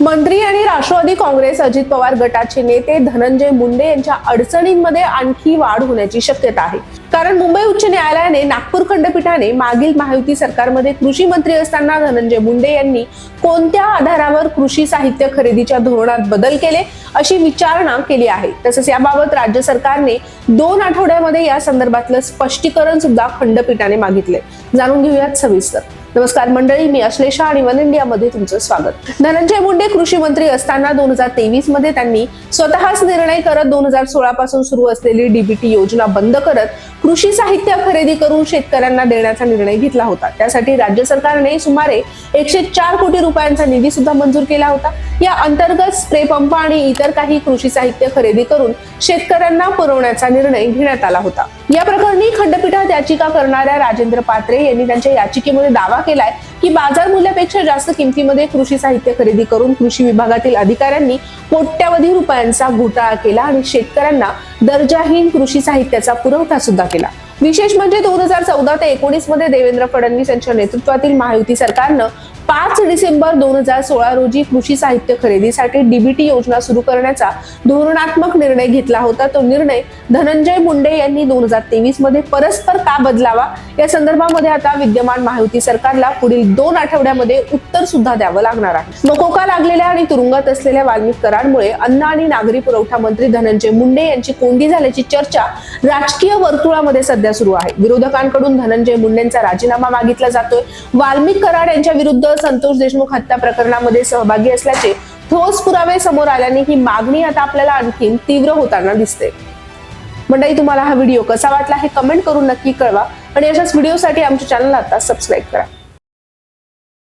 मंत्री आणि राष्ट्रवादी काँग्रेस अजित पवार गटाचे नेते धनंजय मुंडे यांच्या अडचणींमध्ये आणखी वाढ होण्याची शक्यता आहे. कारण मुंबई उच्च न्यायालयाने नागपूर खंडपीठाने मागील महायुती सरकारमध्ये कृषी मंत्री असताना धनंजय मुंडे यांनी कोणत्या आधारावर कृषी साहित्य खरेदीच्या धोरणात बदल केले अशी विचारणा केली आहे. तसंच याबाबत राज्य सरकारने दोन आठवड्यामध्ये या संदर्भातलं स्पष्टीकरण सुद्धा खंडपीठाने मागितले जाणून घेऊयात सविस्तर. नमस्कार मंडळी मी अश्लेषा आणि वन इंडिया मध्ये तुमचं स्वागत. धनंजय मुंडे कृषी मंत्री असताना दोन हजार तेवीसमध्ये त्यांनी स्वतःच निर्णय करत दोन हजार सोळा पासून सुरू असलेली डीबीटी योजना बंद करत कृषी साहित्य खरेदी करून शेतकऱ्यांना देण्याचा निर्णय घेतला होता. त्यासाठी राज्य सरकारने सुमारे एकशे चार कोटी रुपयांचा निधी सुद्धा मंजूर केला होता. या अंतर्गत स्प्रे पंप आणि इतर काही कृषी साहित्य खरेदी करून शेतकऱ्यांना पुरवण्याचा निर्णय घेण्यात आला होता. या प्रकरणी खंडपीठात याचिका करणाऱ्या राजेंद्र पात्रे यांनी त्यांच्या याचिकेमध्ये दावा केलाय की बाजार मूल्यापेक्षा जास्त किमतीमध्ये कृषी साहित्य खरेदी करून कृषी विभागातील अधिकाऱ्यांनी कोट्यावधी रुपयांचा घोटाळा केला आणि शेतकऱ्यांना दर्जाहीन कृषी साहित्याचा पुरवठा सुद्धा केला. विशेष म्हणजे दोन हजार चौदा ते एकोणीसमध्ये देवेंद्र फडणवीस यांच्या नेतृत्वातील महायुती सरकारनं पाच डिसेंबर दोन हजार सोळा रोजी कृषी साहित्य खरेदीसाठी डीबीटी योजना सुरू करण्याचा धोरणात्मक निर्णय घेतला होता. तो निर्णय धनंजय मुंडे यांनी दोन हजार तेवीसमध्ये परस्पर का बदलावा? या संदर्भामध्ये आता विद्यमान महायुती सरकारला पुढील दोन आठवड्यामध्ये उत्तर सुद्धा द्यावं लागणार आहे. मकोका लागलेल्या आणि तुरुंगात असलेल्या वाल्मिक करारमुळे अन्न आणि नागरी पुरवठा मंत्री धनंजय मुंडे यांची कोंडी झाल्याची चर्चा राजकीय वर्तुळामध्ये सध्या सुरू आहे. विरोधकांकडून धनंजय मुंडेंचा राजीनामा मागितला जातोय. वाल्मिक कराड यांच्या विरुद्ध संतोष देशमुख हत्या प्रकरणामध्ये सहभागी असल्याचे ठोस पुरावे समोर आल्याने ही मागणी आता आपल्याला आणखीन तीव्र होताना दिसते. मंडळी तुम्हाला हा व्हिडिओ कसा वाटला हे कमेंट करून नक्की कळवा आणि अशाच व्हिडिओसाठी आमच्या चॅनलला आता सबस्क्राईब करा.